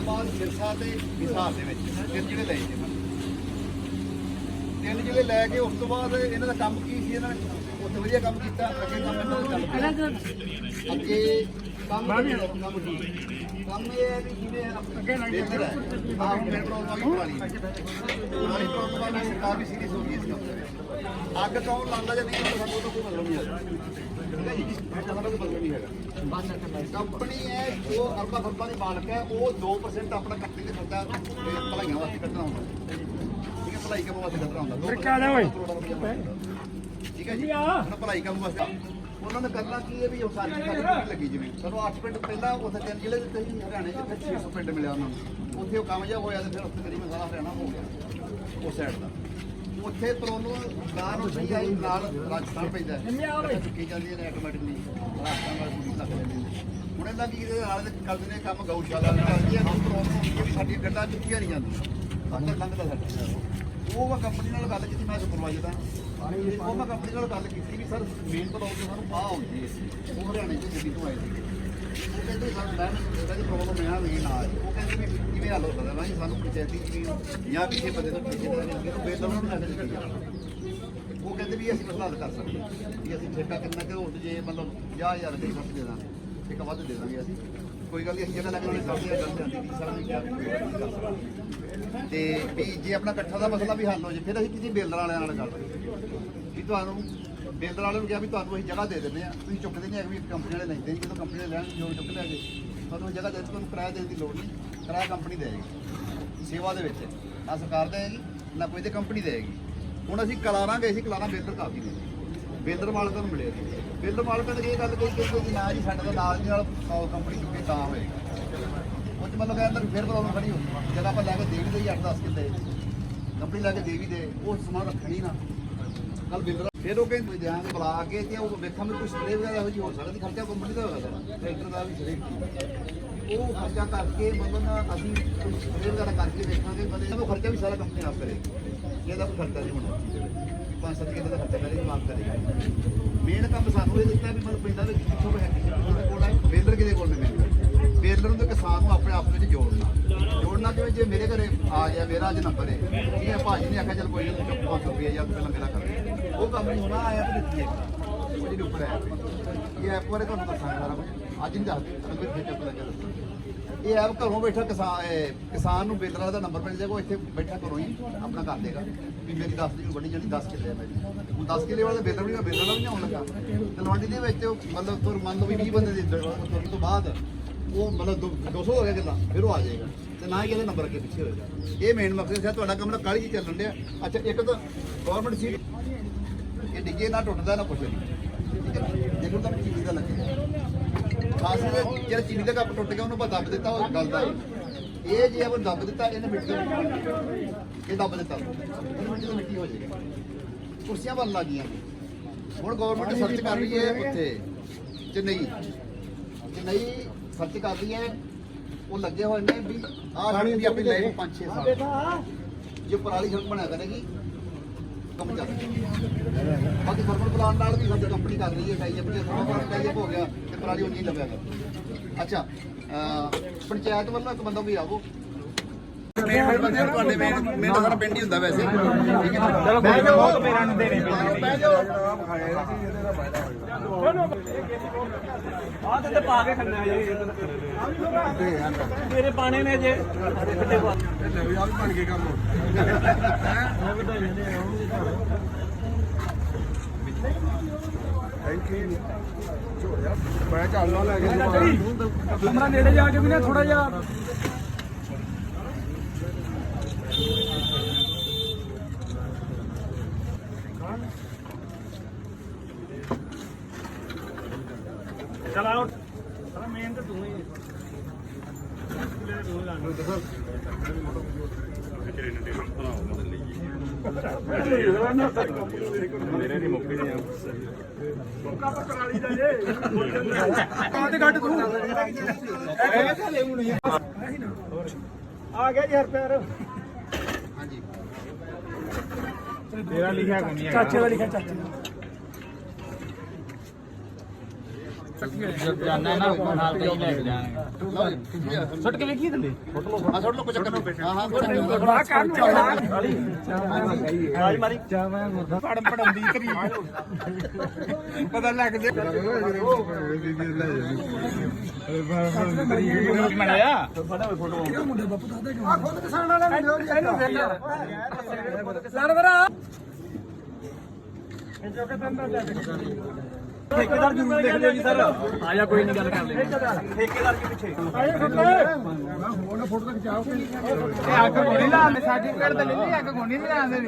ਫਤਿਆਬਾਦ ਸਿਰਸਾ ਤੇ ਹਿਸਾਰ ਦੇ ਵਿੱਚ ਤਿੰਨ ਜਿਹੜੇ ਲਏ ਜੀ। ਤਿੰਨ ਜਿਹੜੇ ਲੈ ਕੇ ਉਸ ਤੋਂ ਬਾਅਦ ਇਹਨਾਂ ਦਾ ਕੰਮ ਕੀ ਸੀ ਇਹਨਾਂ ਨੇ? ਉੱਥੇ ਵਧੀਆ ਕੰਮ ਕੀਤਾ ਅੱਗੇ ਕੰਮ ਇਹਨਾਂ ਦਾ ਚੱਲ ਅੱਗੇ ਕੰਮ? ਕੰਮ ਕੀ? ਕੰਮ ਇਹ ਹੈ ਵੀ ਜਿਵੇਂ ਅੱਗੇ ਲੱਗ ਹੈ। ਆਹ ਹੁਣ ਮੈਟਰੋ ਵਾਲੀ ਪੁਰਾਣੀ ਪੁਰਾਣੀ ਇਸ ਕੰਮ ਦੇ ਵਿੱਚ। ਅੱਗ ਕੌਣ ਲਾਉਂਦਾ ਜਾਂ ਨਹੀਂ ਲਾਉਂਦਾ ਸਾਨੂੰ ਤਾਂ ਕੋਈ ਮਤਲਬ ਨਹੀਂ ਹੈਗਾ। ਠੀਕ ਹੈ ਜੀ? ਸਾਡਾ ਕੋਈ ਮਤਲਬ ਨਹੀਂ ਹੈਗਾ। ਕੰਪਨੀ ਹੈ ਜੋ ਅਰਬਾਂ ਖਰਬਾਂ ਦੀ ਮਾਲਕ ਹੈ ਉਹ 2% ਆਪਣਾ ਕੰਪਨੀ ਦੇ ਖਰਚਾ ਭਲਾਈਆਂ ਵਾਸਤੇ ਕੱਢਣਾ ਹੁੰਦਾ। ਠੀਕ ਹੈ ਭਲਾਈ ਕੰਮ ਵਾਸਤੇ ਕੱਢਣਾ ਹੁੰਦਾ। ਫਿਰ ਕਾ ਓਏ ਠੀਕ ਹੈ ਜੀ? ਉਹਨਾਂ ਭਲਾਈ ਕੰਮ ਵਾਸਤੇ ਉਹਨਾਂ ਨੇ ਕਰਨਾ ਕੀ ਹੈ ਵੀ ਉਹ ਸਾਰੀ ਡਿਊਟੀ ਲੱਗੀ ਜਿਵੇਂ। ਸਾਨੂੰ 8 ਪਿੰਡ ਪਹਿਲਾਂ ਉੱਥੇ ਤਿੰਨ ਜ਼ਿਲ੍ਹੇ ਦਿੱਤੇ ਸੀ ਹਰਿਆਣੇ 'ਚ ਫਿਰ 600 ਪਿੰਡ ਮਿਲਿਆ ਉਹਨਾਂ ਨੂੰ। ਉੱਥੇ ਉਹ ਕਾਮਯਾਬ ਹੋਇਆ ਤੇ ਫਿਰ ਉੱਥੇ ਤਕਰੀਬਨ ਸਾਰਾ ਹਰਿਆਣਾ ਹੋ ਗਿਆ। ਉਸ ਸਾਈਡ ਦਾ। ਉੱਥੇ ਪਰ ਨਾਂ ਨੂੰ ਸਹੀ ਆਈ ਨਾਲ ਰਾਜਸਥਾਨ ਪੈਂਦਾ ਹੈ। ਚੁੱਕੀ ਜਾਂਦੀ ਹੈ ਆਟੋਮੈਟਿਕਲੀ ਰਾਜਸਥਾਨ ਵਾਲੇ ਲੱਗ ਜਾਂਦੇ ਨੇ। ਹੁਣ ਇਹਦਾ ਕੀ ਇਹਦੇ ਨਾਲ ਕਰਦੇ ਨੇ ਕੰਮ ਗਊਸ਼ਾਲਾ ਦਾ ਕਰਦੀ ਹੈ ਪ੍ਰੋਬਲਮ ਹੁੰਦੀ ਹੈ ਵੀ ਸਾਡੀਆਂ ਗੱਡਾਂ ਚੁੱਕੀਆਂ ਨਹੀਂ ਜਾਂਦੀਆਂ। ਅੰਦਰ ਲੰਘਦਾ ਸਾਡਾ। ਉਹ ਮੈਂ ਕੰਪਨੀ ਨਾਲ ਗੱਲ ਕੀਤੀ ਮੈਂ ਸੁਪਰਵਾਈਜ਼ਰ ਦਾ ਉਹ ਮੈਂ ਕੰਪਨੀ ਨਾਲ ਗੱਲ ਕੀਤੀ ਵੀ ਸਰ ਮੇਨ ਪ੍ਰੋਬਲਮ ਸਾਨੂੰ ਆਹ ਹੁੰਦੀ ਹੈ। ਉਹ ਹਰਿਆਣੇ ਤੋਂ ਦਿੱਲੀ ਤੋਂ ਆਏ ਸੀ। ਉਹ ਕਹਿੰਦੇ ਸਾਨੂੰ ਮੈਂ ਇਹਦਾ ਦੀ ਪ੍ਰੋਬਲਮ ਹੈ ਮੇਨ ਆ ਉਹ ਕਹਿੰਦੇ ਵੀ ਕਿਵੇਂ ਹੱਲ ਹੋ ਸਕਦਾ ਮੈਂ ਕਿਹਾ ਸਾਨੂੰ ਪੰਚਾਇਤੀ ਜ਼ਮੀਨ ਜਾਂ ਕਿਸੇ ਬੰਦੇ ਤੋਂ ਕਿਸੇ ਤਰ੍ਹਾਂ ਦੀ ਜ਼ਮੀਨ ਬੇਦਮ ਨੂੰ ਮੈਸੇਜ ਕਰੀ ਉਹ ਕਹਿੰਦੇ ਵੀ ਅਸੀਂ ਮਸਲਾ ਹੱਲ ਕਰ ਸਕਦੇ ਹਾਂ ਵੀ ਅਸੀਂ ਠੇਕਾ ਕਿੰਨਾ ਕਿ ਉਸ ਜੇ ਮਤਲਬ 50000 ਦੇ ਖਰਚ ਦੇ ਦਾਂਗੇ ਇੱਕ ਵੱਧ ਦੇ ਦਾਂਗੇ ਅਸੀਂ ਕੋਈ ਗੱਲ ਨਹੀਂ ਅਸੀਂ ਜਗ੍ਹਾ ਲੱਗਣ ਵਾਲੀ ਸਾਡੀ ਗੱਲ ਜਾਂਦੀ ਕਿ ਸਾਡੀ ਕਿਆ ਤੇ ਵੀ ਜੇ ਆਪਣਾ ਇਕੱਠਾ ਦਾ ਮਸਲਾ ਵੀ ਹੱਲ ਹੋ ਜੇ, ਫਿਰ ਅਸੀਂ ਕਿਸੇ ਬੇਲਰ ਵਾਲਿਆਂ ਨਾਲ ਗੱਲ ਵੀ ਤੁਹਾਨੂੰ ਬੇਲਰ ਵਾਲਿਆਂ ਨੂੰ ਕਿਹਾ ਵੀ ਤੁਹਾਨੂੰ ਅਸੀਂ ਜਗ੍ਹਾ ਦੇ ਦਿੰਦੇ ਆ ਤੁਸੀਂ ਚੁੱਕਦੇ ਨਹੀਂ ਹੈਗੇ ਵੀ ਕੰਪਨੀ ਵਾਲੇ ਲੈਂਦੇ ਨਹੀਂ। ਜਦੋਂ ਕੰਪਨੀ ਵਾਲੇ ਲੈਣ ਜੋ ਚੁੱਕ ਲਿਆਗੇ ਤੁਹਾਨੂੰ ਅਸੀਂ ਜਗ੍ਹਾ ਦੇ ਦਿੱਤੀ, ਤੁਹਾਨੂੰ ਕਿਰਾਇਆ ਦੇਣ ਦੀ ਲੋੜ ਨਹੀਂ। ਕਿਰਾਇਆ ਕੰਪਨੀ ਦੇਗੀ ਸੇਵਾ ਦੇ ਵਿੱਚ। ਨਾ ਸਰਕਾਰ ਦੇਗੀ ਨਾ ਕੋਈ ਤੇ ਕੰਪਨੀ ਦੇਗੀ ਹੁਣ ਅਸੀਂ ਕਲਾਰਾਂ ਗਏ ਸੀ ਕਲਾਰਾਂ ਬੇਲਰ ਕਾਫੀ ਨੇ ਬੇਲਰ ਮਾਲਕਾਂ ਨੂੰ ਮਿਲੇ ਸੀ ਬੇਲਰ ਮਾਲਕਾਂ ਨੇ ਇਹ ਗੱਲ ਕਹੀ ਕਿ ਜੀ ਨਾ ਜੀ, ਸਾਡੇ ਦਾ ਨਾਲ ਦੀ ਨਾਲ ਕੰਪਨੀ ਚੁੱਕੇ ਤਾਂ ਹੋਏਗਾ ਉਹ ਚ ਮਤਲਬ ਕਹਿੰਦਾ ਫਿਰ ਪ੍ਰੋਬਲਮ ਖੜੀ ਹੋ ਗਈ ਜਦ ਆਪਾਂ ਲੈ ਕੇ ਦੇ ਵੀ ਦੇ 8-10 ਕਿੱਲੇ। ਕੰਪਨੀ ਲੈ ਕੇ ਦੇ ਵੀ ਦੇ, ਉਹ ਸਮਾਨ ਰੱਖਣੀ ਨਾ। ਕੱਲ ਬਿੰਦਰ ਫਿਰ ਉਹ ਕਹਿੰਦੇ ਧਿਆਨ ਬੁਲਾ ਕੇ ਤੇ ਉਹ ਵੇਖਾਂ ਵੀ ਕੋਈ ਸਪਰੇ ਵਗੈਰਾ ਇਹੋ ਜਿਹੀ ਹੋ ਸਕਦੀ, ਖਰਚਾ ਕੰਪਨੀ ਦਾ ਹੋਗਾ ਸਾਡਾ, ਟਰੈਕਟਰ ਦਾ ਵੀ ਸਰੇ ਉਹ ਖਰਚਾ ਕਰਕੇ ਮਤਲਬ ਨਾ ਅਸੀਂ ਕੋਈ ਸਪਰੇ ਵਗੈਰਾ ਕਰਕੇ ਵੇਖਾਂਗੇ, ਮਤਲਬ ਉਹ ਖਰਚਾ ਵੀ ਸਾਰਾ ਕੰਪਨੀ ਆਪ ਕਰੇਗੀ। ਇਹਦਾ ਕੋਈ ਖਰਚਾ ਨਹੀਂ ਹੋਣਾ। ਪੰਜ ਸੱਤ ਕਿੱਲੇ ਦਾ ਖਰਚਾ ਕਰੇਗੀ ਮਾਫ ਕਰੇਗੀ। ਮੇਨ ਕੰਮ ਸਾਨੂੰ ਇਹ ਦਿੱਤਾ ਵੀ ਮਤਲਬ ਪਿੰਡਾਂ ਦੇ ਵਿੱਚ ਹੈ ਕਿਸੇ ਕੋਲ ਹੈ, ਬੇਲਰ ਕਿਹਦੇ ਕੋਲ ਨਹੀਂ ਮਿਲਦਾ ਬੇਲਰ ਨੂੰ ਤੇ ਕਿਸਾਨ ਨੂੰ ਆਪਣੇ ਆਪ ਵਿੱਚ ਜੋੜਨਾ। ਜੋੜਨਾ ਕਿਵੇਂ ਜੇ ਮੇਰੇ ਘਰੇ ਆ ਗਿਆ, ਮੇਰਾ ਅੱਜ ਨੰਬਰ ਹੈ। ਠੀਕ ਹੈ, ਭਾਜੀ ਨੇ ਆਖਿਆ, ਚਲ ਕੋਈ ਨਹੀਂ 500 ਰੁਪਏ ਜਾਂ ਪਹਿਲਾਂ ਮੇਰਾ ਕਰ। ਕੰਮ ਨਹੀਂ ਹੋਣਾ ਆਇਆ ਤੇ ਦਿੱਤੀ ਹੈ ਜਿਹੜੀ ਉੱਪਰ ਹੈ ਇਹ ਐਪ ਬਾਰੇ ਤੁਹਾਨੂੰ ਦੱਸਾਂਗਾ ਸਾਰਾ ਕੁਝ ਅੱਜ ਨਹੀਂ ਦੱਸਦੇ ਤੁਹਾਨੂੰ ਫਿਰ ਚੱਪ ਲੱਗਿਆ ਦੱਸਾਂ ਇਹ ਐਪ ਘਰੋਂ ਬੈਠਾ ਕਿਸਾਨ ਕਿਸਾਨ ਨੂੰ ਬੇਲਰ ਦਾ ਨੰਬਰ ਮਿਲ ਜਾਏਗਾ ਇੱਥੇ ਬੈਠਾ ਘਰੋਂ ਹੀ ਆਪਣਾ ਕਰ ਦੇਗਾ। ਵੀ ਮੇਰੀ 10 ਦੀ ਵੱਡੀ ਜਾਨੀ 10 ਕਿੱਲੇ ਹੈ ਹੁਣ 10 ਕਿੱਲੇ ਵਾਲੇ ਬੇਲਰ ਵੀ ਬੇਲਰ ਦਾ ਵੀ ਆਉਣ ਲੱਗਾ। ਤਲਵੰਡੀ ਦੇ ਵਿੱਚ ਮਤਲਬ ਤੁਰ ਮੰਨ ਲਓ ਵੀ 20 ਬੰਦੇ ਦੇ ਤੁਰਨ ਤੋਂ ਬਾਅਦ ਉਹ ਮਤਲਬ ਦੋ- 200 ਹੋ ਗਿਆ ਕਿੱਲਾ, ਫਿਰ ਉਹ ਆ ਜਾਏਗਾ। ਤੇ ਨਾ ਹੀ ਇਹਦਾ ਨੰਬਰ ਅੱਗੇ ਪਿੱਛੇ ਹੋਏਗਾ। ਇਹ ਮੇਨ ਮਕਸਦ ਹੈ, ਤੁਹਾਡਾ ਕੰਮ ਨਾ ਕਾਲੀ ਜੀ ਚੱਲਣ ਡਿਆ। ਅੱਛਾ, ਇੱਕ ਤਾਂ ਗਵਰਨਮੈਂਟ ਸੀਟ ਇਹ ਡਿੱਗੇ ਨਾ ਟੁੱਟਦਾ ਨਾ ਕੁਛ ਨਹੀਂ ਠੀਕ ਹੈ ਦੇਖੋ ਤਾਂ ਚੀਜ਼ ਦਾ ਲੱਗੇ। ਖਾਸ ਕਰਕੇ ਜਿਹੜਾ ਚੀਨੀ ਦਾ ਕੱਪ ਟੁੱਟ ਗਿਆ ਉਹਨੂੰ ਆਪਾਂ ਦੱਬ ਦਿੱਤਾ ਉਹ ਗਲਦਾ ਹੈ ਇਹ ਜੇ ਆਪਾਂ ਦੱਬ ਦਿੱਤਾ ਇਹਨੇ ਮਿੱਟੀ ਇਹ ਦੱਬ ਦਿੱਤਾ। ਇਹਨੇ ਮਿੱਟੀ ਤੋਂ ਮਿੱਟੀ ਹੋ ਜਾਏਗਾ। ਕੁਰਸੀਆਂ ਬਣ ਲੱਗੀਆਂ ਹੁਣ ਗਵਰਨਮੈਂਟ ਸਰਚ ਕਰ ਰਹੀ ਹੈ ਉੱਥੇ। ਚੇਨਈ। ਚੇਨਈ ਸਰਚ ਕਰ ਰਹੀ ਹੈ। ਉਹ ਲੱਗੇ ਹੋਏ ਨੇ ਵੀ ਆਹ ਵੀ ਆਪਣੀ ਲਾਈਫ 5-6 ਸਾਲ। ਜੇ ਪਰਾਲੀ ਸੜਕ ਬਣਿਆ ਕਰੇਗੀ ਕੰਮ ਚੱਲ ਬਾਕੀ ਥਰਮਲ ਪਲਾਂਟ ਨਾਲ ਵੀ ਸਾਡੀ ਕੰਪਨੀ ਕਰ ਰਹੀ ਹੈ ਟਾਈਪ ਜੇ ਥਰਮਲ ਪਲਾਂਟ ਟਾਈ ਹੋ ਗਿਆ, ਤੇ ਪਰਾਲੀ ਉਨੀ ਨਹੀਂ ਲੱਭਿਆਗਾ ਅੱਛਾ ਪੰਚਾਇਤ ਵੱਲੋਂ ਇੱਕ ਬੰਦਾ ਵੀ ਆਵੋ। ਮੇਨ ਬੰਦੇ ਨੂੰ ਤੁਹਾਡੇ ਮੇਨ ਮੇਨ ਸਾਰਾ ਪਿੰਡ ਹੀ ਹੁੰਦਾ ਵੈਸੇ। ਠੀਕ ਹੈ ਚਲੋ ਬਹਿ ਜਾਓ ਮੇਰਾ ਨੂੰ ਦੇਣੇ ਬਹਿ ਜਾਓ ਆਹ ਤੇ ਪਾ ਕੇ ਖੰਨਾ ਜੇ। ਮੇਰੇ ਪਾਣੇ ਨੇ ਜੇ। ਕਿੱਥੇ ਪਾ ਮੈਂ ਚੱਲਦਾ ਲੈ ਕੇ ਕਮਰਾ ਨੇੜੇ ਜਾ ਕੇ ਵੀ ਨਾ ਥੋੜਾ ਜਿਹਾ ਚਲ ਆਓ। ਸਾਰਾ ਮੇਨ ਤੇ ਤੂੰ ਹੀ ਮੇਰੇ ਨਹੀਂ ਮੁੱਕੇ ਨਹੀਂ ਕਾਹ ਤੇ ਕੱਢ ਤੂੰ। ਆ ਗਿਆ ਜੀ ਹਰ ਪਿਆਰ ਹਾਂਜੀ। ਤੇਰਾ ਲਿਖਿਆ ਕੋਈ ਨਹੀਂ ਚਾਚੇ ਦਾ ਲਿਖਿਆ ਚਾਚੇ ਜਾਣਾ ਨਾ ਨਾਲ ਤੇ ਹੀ ਲੈ ਕੇ ਜਾਣਗੇ ਸੁੱਟ ਕੇ ਵੇਖੀ ਥੱਲੇ ਆ ਛੋੜ ਲੋ ਕੋਈ ਚੱਕਰ ਨਹੀਂ ਹਾਂ ਹਾਂ ਕੋਈ ਚੱਕਰ ਆਜ ਮਾਰੀ ਪੜਨ ਪੜਨ ਦੀ ਤਰੀ ਪਤਾ ਲੱਗ ਜੇ ਮੜਿਆ ਠੇਕੇਦਾਰ ਜ਼ਰੂਰ ਲਿਖ ਲਿਓ ਜੀ ਸਰ। ਆਇਆ ਕੋਈ ਨਹੀਂ ਗੱਲ ਕਰ ਲੈ ਠੇਕੇਦਾਰ ਕੀ ਪਿੱਛੇ। ਅੱਗ ਗੋਣੀ ਲਾਉਂਦੇ ਸਰਟੀਫਿਕੇਟ ਤੇ ਲੈ ਲਈ ਅੱਗ ਗੋਣੀ ਨਹੀਂ ਲਾਉਂਦੇ